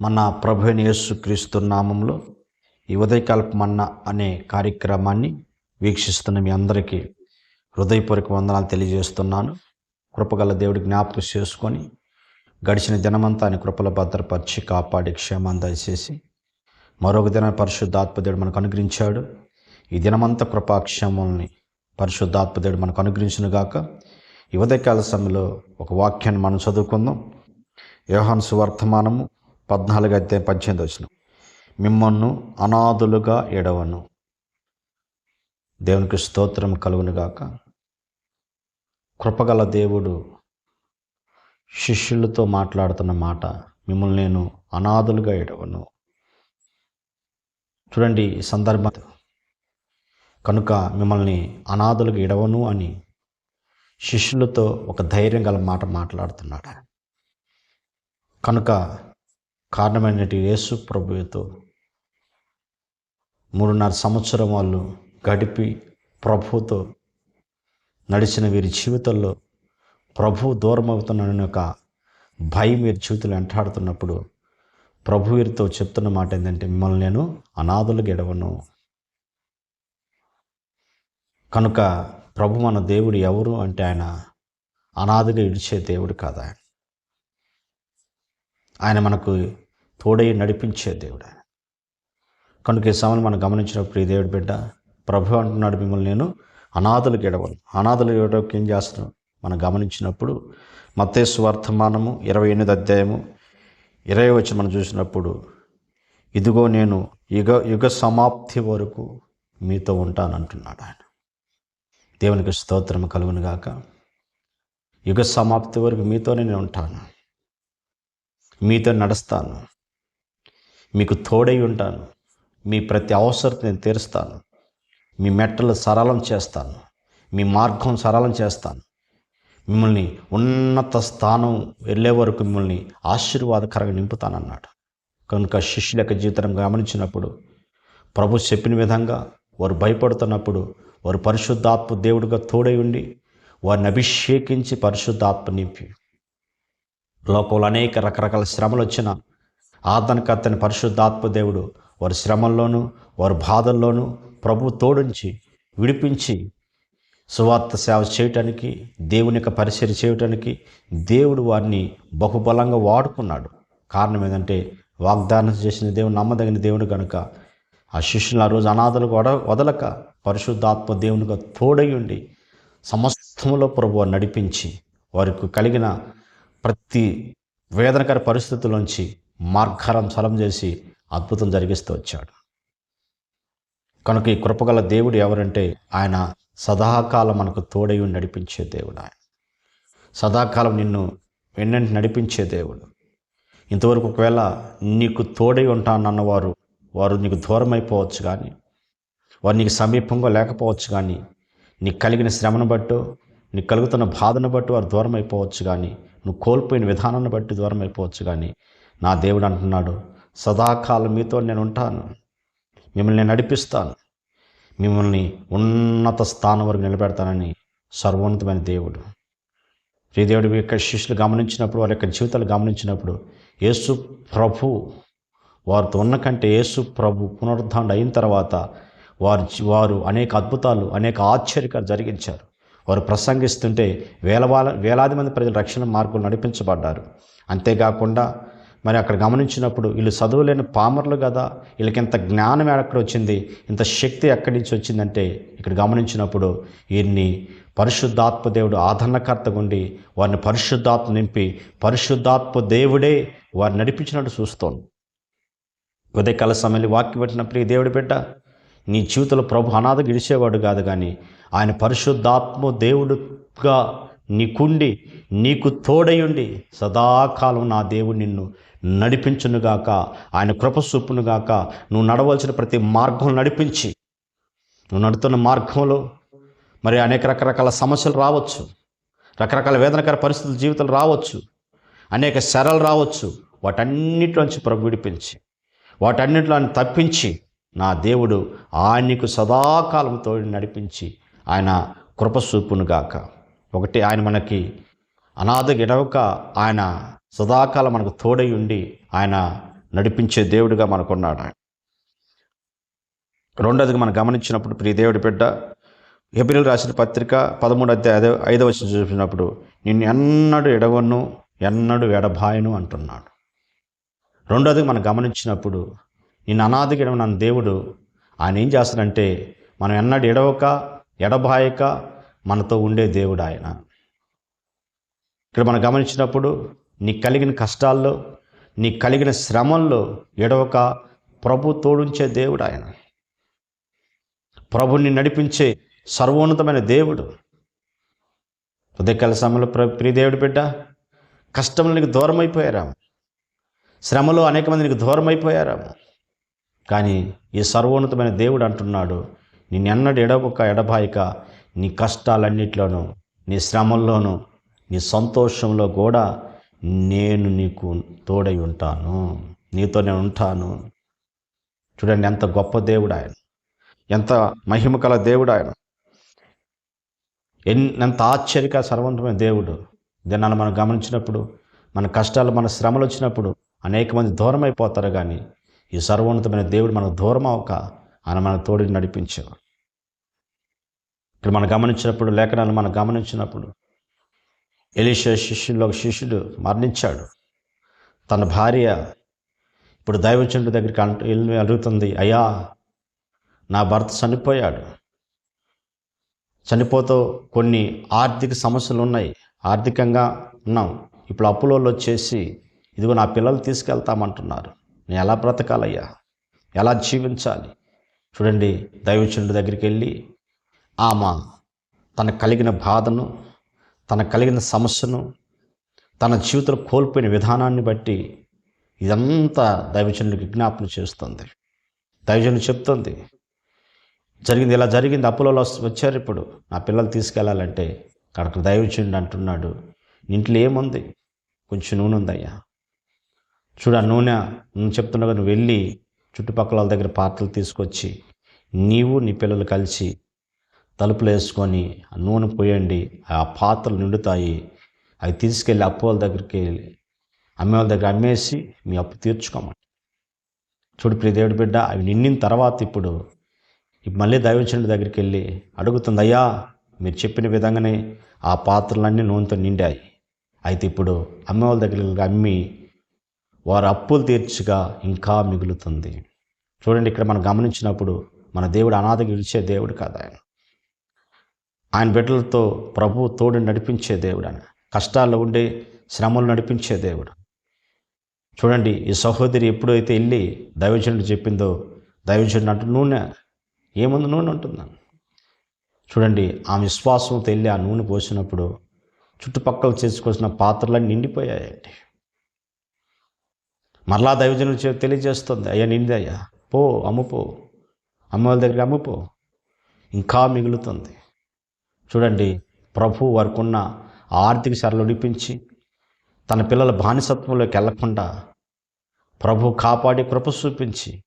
మన ప్రభుని యేసుక్రీస్తు నామంలో ఈ ఉదయకాలపు మన్న అనే కార్యక్రమాన్ని వీక్షిస్తున్న మీ అందరికీ హృదయపూర్వక వందనాలు తెలియజేస్తున్నాను. కృపగల దేవుడి జ్ఞాపకం చేసుకొని గడిచిన దినమంతా ఆయన కృపల భద్రపరిచి కాపాడి క్షేమాన్ని దయచేసి మరొక దిన పరిశుద్ధాత్మదేవుడు మనకు అనుగ్రహించాడు. ఈ దినమంతా కృపాక్షేమాలని పరిశుద్ధాత్మదేవుడు మనకు అనుగ్రహించినగాక గాక. సమయంలో ఒక వాక్యాన్ని మనం చదువుకుందాం. యోహాను సువర్తమానము పద్నాలుగు అధ్యాయం పద్దెనిమిది వచ్చిన. మిమ్మల్ని అనాథులుగా ఎడవను దేవునికి స్తోత్రం కలుగునుగాక. కృపగల దేవుడు శిష్యులతో మాట్లాడుతున్న మాట మిమ్మల్ని నేను అనాథులుగా ఎడవను చూడండి ఈ సందర్భం. కనుక మిమ్మల్ని అనాథులుగా ఎడవను అని శిష్యులతో ఒక ధైర్యం గల మాట మాట్లాడుతున్నాడు. కనుక కారణమైనటి యేసు ప్రభువుతో మూడున్నర సంవత్సరం వాళ్ళు గడిపి ప్రభుతో నడిచిన వీరి జీవితంలో ప్రభు దూరమవుతున్న యొక్క ఒక భయం వీరి జీవితంలో వెంటాడుతున్నప్పుడు ప్రభు వీరితో చెప్తున్న మాట ఏంటంటే మిమ్మల్ని నేను అనాథులు గెడవను. కనుక ప్రభు మన దేవుడు ఎవరు అంటే ఆయన అనాథగా ఇడిచే దేవుడు కాదు ఆయన. ఆయన మనకు తోడై నడిపించే దేవుడు ఆయన. కనుక ఈ సమయం మనం గమనించినప్పుడు ఈ దేవుడు బిడ్డ ప్రభు అంటున్నాడు మిమ్మల్ని నేను అనాథలు గెడవను అనాథులు గెడవకి ఏం చేస్తాను మనం గమనించినప్పుడు మత్తేసు వర్తమానము ఇరవై ఎనిమిది అధ్యాయము ఇరవై వచ్చి మనం చూసినప్పుడు ఇదిగో నేను యుగ యుగ సమాప్తి వరకు మీతో ఉంటాను అంటున్నాడు ఆయన. దేవునికి స్తోత్రం కలుగునుగాక. యుగ సమాప్తి వరకు మీతోనే నేను ఉంటాను. మీతో నడుస్తాను. మీకు తోడై ఉంటాను. మీ ప్రతి అవసరత నేను తీరుస్తాను. మీ మెట్టలు సరళం చేస్తాను. మీ మార్గం సరళం చేస్తాను. మిమ్మల్ని ఉన్నత స్థానం వెళ్ళే వరకు మిమ్మల్ని ఆశీర్వాదకరంగా నింపుతానన్నాడు. కనుక శిష్యుల యొక్క జీవితం గమనించినప్పుడు ప్రభు చెప్పిన విధంగా వారు భయపడుతున్నప్పుడు వారు పరిశుద్ధాత్మ దేవుడిగా తోడై ఉండి వారిని అభిషేకించి పరిశుద్ధాత్మ నింపి. లోకంలో అనేక రకరకాల శ్రమలు వచ్చిన ఆదనకర్తని పరిశుద్ధాత్మ దేవుడు వారి శ్రమల్లోనూ వారి బాధల్లోనూ ప్రభు తోడుంచి విడిపించి సువార్త సేవ చేయటానికి దేవుని యొక్క పరిచయం చేయటానికి దేవుడు వారిని బహుబలంగా వాడుకున్నాడు. కారణం ఏంటంటే వాగ్దానం చేసిన దేవుడు నమ్మదగిన దేవుడు కనుక ఆ శిష్యులు ఆ రోజు అనాథలు వడ వదలక పరిశుద్ధాత్మ దేవునిగా తోడై ఉండి సమస్తంలో ప్రభు నడిపించి వారికి కలిగిన ప్రతి వేదనకర పరిస్థితుల్లోంచి మార్గారం సలం చేసి అద్భుతం జరిగిస్తూ వచ్చాడు. కనుక ఈ కృపగల దేవుడు ఎవరంటే ఆయన సదాకాలం మనకు తోడై నడిపించే దేవుడు ఆయన. సదాకాలం నిన్ను వెన్నంటి నడిపించే దేవుడు. ఇంతవరకు ఒకవేళ నీకు తోడై ఉంటానన్నవారు వారు నీకు దూరం అయిపోవచ్చు కానీ వారు నీకు సమీపంగా లేకపోవచ్చు కానీ నీకు కలిగిన శ్రమను బట్టు నీకు కలుగుతున్న బాధను బట్టి వారు దూరం అయిపోవచ్చు కానీ నువ్వు కోల్పోయిన విధానాన్ని బట్టి దూరం అయిపోవచ్చు కానీ నా దేవుడు అంటున్నాడు సదాకాలం మీతో నేను ఉంటాను. మిమ్మల్ని నేను నడిపిస్తాను. మిమ్మల్ని ఉన్నత స్థానం వరకు నిలబెడతానని సర్వోన్నతమైన దేవుడు. శ్రీదేవుడి యొక్క శిష్యులు గమనించినప్పుడు వారి యొక్క జీవితాలు గమనించినప్పుడు యేసు ప్రభు వారితో ఉన్న కంటే యేసు ప్రభు పునరుద్ధారణ అయిన తర్వాత వారు వారు అనేక అద్భుతాలు అనేక ఆశ్చర్యకాలు జరిగించారు. వారు ప్రసంగిస్తుంటే వేలవాల వేలాది మంది ప్రజలు రక్షణ మార్గంలో నడిపించబడ్డారు. అంతేకాకుండా మరి అక్కడ గమనించినప్పుడు వీళ్ళు చదువులేని పామర్లు కదా వీళ్ళకి ఇంత జ్ఞానం ఎక్కడ వచ్చింది ఇంత శక్తి ఎక్కడి నుంచి వచ్చిందంటే ఇక్కడ గమనించినప్పుడు వీరిని పరిశుద్ధాత్మ దేవుడు ఆదరణకర్తగా ఉండి వారిని పరిశుద్ధాత్మ నింపి పరిశుద్ధాత్మ దేవుడే వారిని నడిపించినట్టు చూస్తాను ఉదయకాల సమయంలో వాక్యం పెట్టినప్పుడు ఈ దేవుడి బిడ్డ నీ జీవితంలో ప్రభు అనాథ గిడిచేవాడు కాదు కానీ ఆయన పరిశుద్ధాత్మ దేవుడుగా నీకుండి నీకు తోడయుండి సదాకాలం నా దేవుడు నిన్ను నడిపించునుగాక ఆయన కృప నువ్వు నడవలసిన ప్రతి మార్గం నడిపించి. నువ్వు నడుతున్న మార్గంలో మరి అనేక రకరకాల సమస్యలు రావచ్చు. రకరకాల వేదనకర పరిస్థితులు జీవితాలు రావచ్చు. అనేక శరలు రావచ్చు. వాటన్నిటిలోంచి ప్రభు విడిపించి. వాటన్నిటిలో తప్పించి నా దేవుడు ఆయనకు సదాకాలంతో నడిపించి ఆయన కృపసూపునుగాక. ఒకటి ఆయన మనకి అనాథ గిడవక ఆయన సదాకాలం మనకు తోడై ఉండి ఆయన నడిపించే దేవుడిగా మనకున్నాడు ఆయన. రెండోదిగా మనం గమనించినప్పుడు ప్రియ దేవుడి బిడ్డ ఏప్రిల్ రాసిన పత్రిక పదమూడు అధ్యాయ ఐదవ ఐదవ వచనం చూసినప్పుడు నిన్ను ఎన్నడు ఎడవను ఎన్నడు ఎడబాయను అంటున్నాడు. రెండోది మనం గమనించినప్పుడు నిన్ను అనాదిగా నన్ను దేవుడు. ఆయన ఏం చేస్తాడంటే మనం ఎన్నడూ ఎడవక ఎడబాయక మనతో ఉండే దేవుడు ఆయన. ఇక్కడ మనం గమనించినప్పుడు నీకు కలిగిన కష్టాల్లో నీకు కలిగిన శ్రమల్లో ఎడవక ప్రభు తోడుంచే దేవుడు ఆయన. ప్రభుని నడిపించే సర్వోన్నతమైన దేవుడు. ఉదయకాల సమయంలో ప్ర ప్రియ దేవుడు బిడ్డ కష్టంలో నీకు దూరం అయిపోయారాము శ్రమలో అనేక మంది నీకు దూరం అయిపోయారాము కానీ ఈ సర్వోన్నతమైన దేవుడు అంటున్నాడు నిన్నెన్నడు ఎడబొక్క ఎడబాయిక నీ కష్టాలన్నిట్లోనూ నీ శ్రమల్లోనూ నీ సంతోషంలో కూడా నేను నీకు తోడై ఉంటాను. నీతో నేను ఉంటాను. చూడండి ఎంత గొప్ప దేవుడు ఆయన. ఎంత మహిమ కల దేవుడు ఆయన. ఎంత ఆశ్చర్యక సర్వంతమైన దేవుడు. దీన్ని మనం గమనించినప్పుడు మన కష్టాలు మన శ్రమలు వచ్చినప్పుడు అనేక మంది దూరం అయిపోతారు కానీ ఈ సర్వోన్నతమైన దేవుడు మనకు దూరం అవక ఆయన మన తోడిని నడిపించాడు ఇక్కడ మనం గమనించినప్పుడు లేఖనాలు మనం గమనించినప్పుడు ఎలీషా శిష్యుల్లో ఒక శిష్యుడు మరణించాడు. తన భార్య ఇప్పుడు దైవచండు దగ్గరికి అంట అడుగుతుంది అయ్యా నా భర్త చనిపోయాడు. చనిపోతూ కొన్ని ఆర్థిక సమస్యలు ఉన్నాయి. ఆర్థికంగా ఉన్నాం. ఇప్పుడు అప్పులలో వచ్చేసి ఇదిగో నా పిల్లలు తీసుకెళ్తామంటున్నారు. నేను ఎలా బ్రతకాలయ్యా? ఎలా జీవించాలి? చూడండి దైవచనుడి దగ్గరికి వెళ్ళి ఆమె తనకు కలిగిన బాధను తనకు కలిగిన సమస్యను తన జీవితంలో కోల్పోయిన విధానాన్ని బట్టి ఇదంతా దైవజనుడికి విజ్ఞాపన చేస్తుంది. దైవజనుడు చెప్తుంది జరిగింది ఇలా జరిగింది అప్పులలో వచ్చారు ఇప్పుడు నా పిల్లలు తీసుకెళ్ళాలంటే అక్కడ దైవజనుడు అంటున్నాడు ఇంట్లో ఏముంది? కొంచెం నూనె ఉందయ్యా. చూడు ఆ నూనె నువ్వు చెప్తుండగా నువ్వు వెళ్ళి చుట్టుపక్కల వాళ్ళ దగ్గర పాత్రలు తీసుకొచ్చి నీవు నీ పిల్లలు కలిసి తలుపులు వేసుకొని ఆ నూనె పోయండి ఆ పాత్రలు నిండుతాయి. అవి తీసుకెళ్ళి అప్పు వాళ్ళ దగ్గరికి వెళ్ళి అమ్మేవాళ్ళ దగ్గర అమ్మేసి మీ అప్పు తీర్చుకోమని చూడు ప్రియ దేవుడి బిడ్డ అవి నిండిన తర్వాత ఇప్పుడు మళ్ళీ దైవచనుడి దగ్గరికి వెళ్ళి అడుగుతుంది అయ్యా మీరు చెప్పిన విధంగానే ఆ పాత్రలన్నీ నూనెతో నిండాయి. అయితే ఇప్పుడు అమ్మేవాళ్ళ దగ్గరికి అమ్మి వారు అప్పులు తీర్చగా ఇంకా మిగులుతుంది. చూడండి ఇక్కడ మనం గమనించినప్పుడు మన దేవుడు అనాథ గెలిచే దేవుడు కాదు ఆయన. ఆయన బిడ్డలతో ప్రభు తోడు నడిపించే దేవుడు ఆయన. కష్టాల్లో ఉండే శ్రమలు నడిపించే దేవుడు. చూడండి ఈ సహోదరి ఎప్పుడైతే వెళ్ళి దైవజనుడు చెప్పిందో దైవజనుడు అంటూ నూనె ఏముంది నూనె ఉంటుందని చూడండి ఆ విశ్వాసంతో వెళ్ళి ఆ నూనె పోసినప్పుడు చుట్టుపక్కల చేసుకోవాల్సిన పాత్రలన్నీ నిండిపోయాయండి. మరలా దైవజనుడు తెలియజేస్తుంది. అయ్యా నింది అయ్యా. పో అమ్ముపో అమ్మ వాళ్ళ దగ్గరికి అమ్ముపో ఇంకా మిగులుతుంది. చూడండి ప్రభు వారికి ఉన్న ఆర్థిక సరళ ఉడిపించి తన పిల్లల బానిసత్వంలోకి వెళ్ళకుండా ప్రభు కాపాడి కృప చూపించి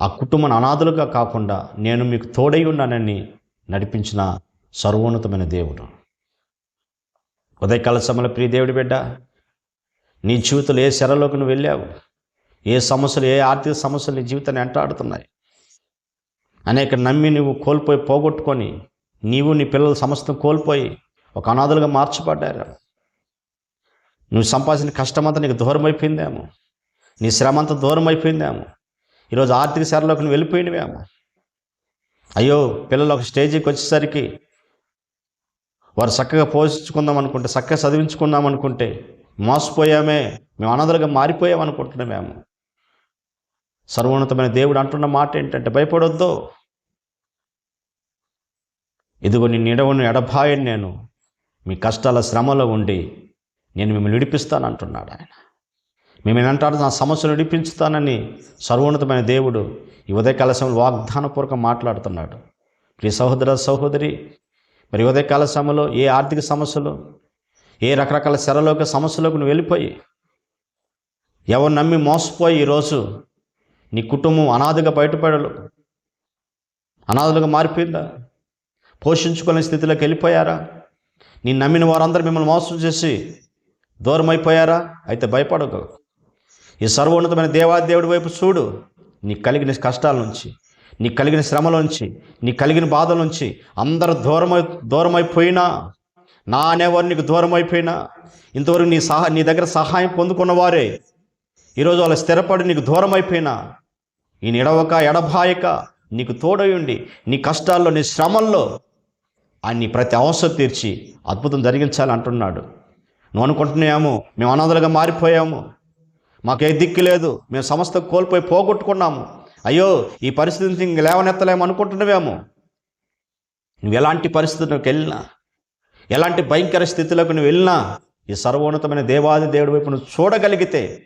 ఆ కుటుంబం అనాథులుగా కాకుండా నేను మీకు తోడై ఉన్నానని నడిపించిన సర్వోన్నతమైన దేవుడు. ఉదయకాల సమయంలో ప్రియ దేవుడి బిడ్డ నీ జీవితంలో ఏ శరలోకి నువ్వు వెళ్ళావు? ఏ సమస్యలు ఏ ఆర్థిక సమస్యలు నీ జీవితాన్ని వెంటాడుతున్నాయి అనేక నమ్మి నువ్వు కోల్పోయి పోగొట్టుకొని నీవు నీ పిల్లల సమస్యను కోల్పోయి ఒక అనాథలుగా మార్చబడ్డారు. నువ్వు సంపాదించిన కష్టమంతా నీకు దూరం అయిపోయిందేమో నీ శ్రమ అంతా దూరం అయిపోయిందేమో ఈరోజు ఆర్థిక శారలోకి నువ్వు వెళ్ళిపోయినవేమో? అయ్యో పిల్లలు ఒక స్టేజీకి వచ్చేసరికి వారు చక్కగా పోషించుకుందాం అనుకుంటే చక్కగా చదివించుకుందాం అనుకుంటే మోసపోయామే మేము అనాథలుగా మారిపోయాం అనుకుంటున్నామేమో. సర్వోన్నతమైన దేవుడు అంటున్న మాట ఏంటంటే భయపడొద్దు. ఇదిగో నీ నిడవను ఎడబాయని నేను. మీ కష్టాల శ్రమలో ఉండి నేను మిమ్మల్ని విడిపిస్తాను అంటున్నాడు ఆయన. మేము అంటాడు నా సమస్యలు విడిపించుతానని సర్వోన్నతమైన దేవుడు ఈ ఉదయకాల సమయంలో వాగ్దానపూర్వకం మాట్లాడుతున్నాడు. ప్రియ సహోదర సహోదరి మరి ఉదయకాల సమయంలో ఏ ఆర్థిక సమస్యలు ఏ రకరకాల శరలోక సమస్యలోకి నువ్వు వెళ్ళిపోయి ఎవరు నమ్మి మోసపోయి ఈరోజు నీ కుటుంబం అనాథగా బయటపడలు. అనాథలుగా మారిపోయిందా? పోషించుకునే స్థితిలోకి వెళ్ళిపోయారా? నీ నమ్మిన వారందరూ మిమ్మల్ని మోసం చేసి దూరం అయిపోయారా అయితే భయపడకు. ఈ సర్వోన్నతమైన దేవాదేవుడి వైపు చూడు. నీకు కలిగిన కష్టాల నుంచి నీకు కలిగిన శ్రమల నుంచి నీకు కలిగిన బాధల నుంచి అందరూ దూరమై దూరమైపోయినా నా అనేవారు నీకు దూరం అయిపోయినా ఇంతవరకు నీ సహా నీ దగ్గర సహాయం పొందుకున్న వారే ఈరోజు వాళ్ళు స్థిరపడి నీకు దూరం అయిపోయినా ఈ నిడవక ఎడబాయక నీకు తోడయుండి నీ కష్టాల్లో నీ శ్రమల్లో ఆయన నీ ప్రతి అవసరం తీర్చి అద్భుతం జరిగించాలి అంటున్నాడు. నువ్వు అనుకుంటున్నాము మేము అనాథలుగా మారిపోయాము. మాకే దిక్కు లేదు. మేము సంస్థ కోల్పోయి పోగొట్టుకున్నాము. అయ్యో ఈ పరిస్థితిని ఇంక లేవనెత్తలేము అనుకుంటున్నావేమో. నువ్వు ఎలాంటి పరిస్థితులకు వెళ్ళినా ఎలాంటి భయంకర స్థితిలోకి నువ్వు వెళ్ళినా ఈ సర్వోన్నతమైన దేవాది దేవుడి వైపు నువ్వు చూడగలిగితే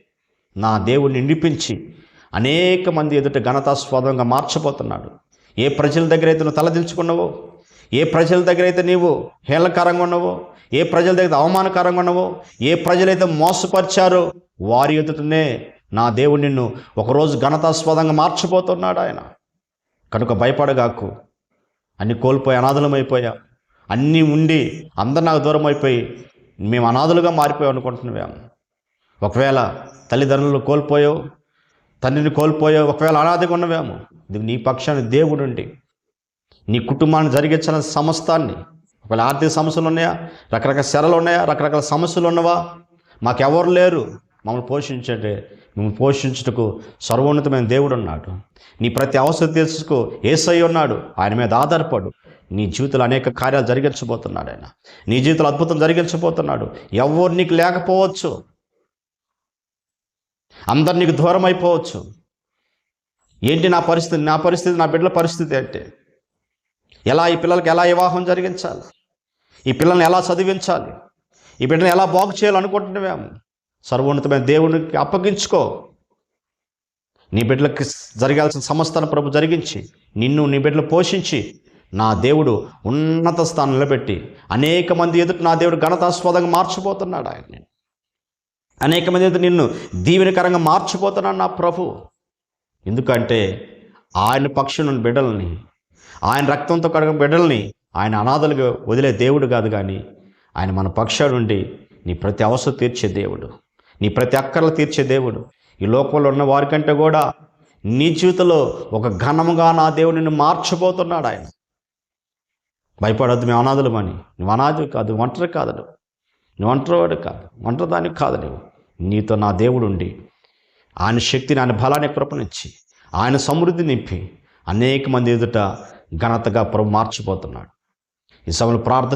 నా దేవుడిని నిండిపించి అనేక మంది ఎదుట ఘనతాస్వాదంగా మార్చబోతున్నాడు. ఏ ప్రజల దగ్గర అయితే నువ్వు తలదించుకున్నావో ఏ ప్రజల దగ్గర అయితే నీవు హేళకరంగా ఉన్నావో ఏ ప్రజల దగ్గర అవమానకరంగా ఉన్నావో ఏ ప్రజలైతే మోసపరిచారో వారి ఎదుటనే నా దేవుడు నిన్ను ఒకరోజు ఘనతాస్వాదంగా మార్చిపోతున్నాడు ఆయన. కనుక భయపడగాకు అన్ని కోల్పోయి అనాథలమైపోయా అన్నీ ఉండి అందరు నాకు దూరం అయిపోయి మేము అనాథలుగా మారిపోయాం అనుకుంటున్నాము ఒకవేళ తల్లిదండ్రులు కోల్పోయావు తండ్రిని కోల్పోయావు ఒకవేళ అనాథగా ఉన్నవేమో? ఇది నీ పక్షాన్ని దేవుడుండి నీ కుటుంబాన్ని జరిగించిన సమస్తాన్ని. ఒకవేళ ఆర్థిక సమస్యలు ఉన్నాయా? రకరకాల శరలు ఉన్నాయా? రకరకాల సమస్యలు ఉన్నవా? మాకెవరు లేరు. మమ్మల్ని పోషించే మిమ్మల్ని పోషించుటకు సర్వోన్నతమైన దేవుడు ఉన్నాడు. నీ ప్రతి అవసరం తీసుకు ఏసై ఉన్నాడు. ఆయన మీద ఆధారపడు. నీ జీవితంలో అనేక కార్యాలు జరిగించబోతున్నాడు ఆయన. నీ జీవితంలో అద్భుతం జరిగించబోతున్నాడు. ఎవరు నీకు లేకపోవచ్చు. అందరు నీకు దూరం అయిపోవచ్చు. ఏంటి నా పరిస్థితి? నా పరిస్థితి నా బిడ్డల పరిస్థితి అంటే ఎలా ఈ పిల్లలకి ఎలా వివాహం జరిగించాలి? ఈ పిల్లల్ని ఎలా చదివించాలి? ఈ బిడ్డను ఎలా బాగు చేయాలనుకుంటున్నామేమో సర్వోన్నతమైన దేవునికి అప్పగించుకో. నీ బిడ్డలకి జరగాల్సిన సమస్తాన్ని ప్రభు జరిగించి నిన్ను నీ బిడ్డలు పోషించి నా దేవుడు ఉన్నత స్థానంలో పెట్టి అనేక మంది ఎదుట నా దేవుడు ఘనతాస్పదంగా మార్చిపోతున్నాడు ఆయన అనేక మంది ఎదుట నిన్ను దీవెనకరంగా మార్చిపోతున్నాడు నా ప్రభు. ఎందుకంటే ఆయన పక్షులను బిడ్డల్ని ఆయన రక్తంతో కడగ బిడ్డల్ని ఆయన అనాథలుగా వదిలే దేవుడు కాదు కానీ ఆయన మన పక్షాలు నుండి నీ ప్రతి అవసరం తీర్చే దేవుడు నీ ప్రతి అక్కర్లు తీర్చే దేవుడు. ఈ లోకంలో ఉన్న వారికంటే కూడా నీ జీవితంలో ఒక ఘనముగా నా దేవుడిని మార్చిపోతున్నాడు ఆయన. భయపడద్దు మేము అనాథులమని నువ్వు అనాథు కాదు ఒంటరి కాదు నువ్వు నువ్వు ఒంటరివాడు కాదు ఒంటరిదానికి కాదు నువ్వు నీతో నా దేవుడు ఉండి ఆయన శక్తిని ఆయన బలాన్ని కృపనిచ్చి ఆయన సమృద్ధి నింపి అనేక మంది ఎదుట ఘనతగా ప్రభు మార్చిపోతున్నాడు. ఈ సమయంలో ప్రార్థన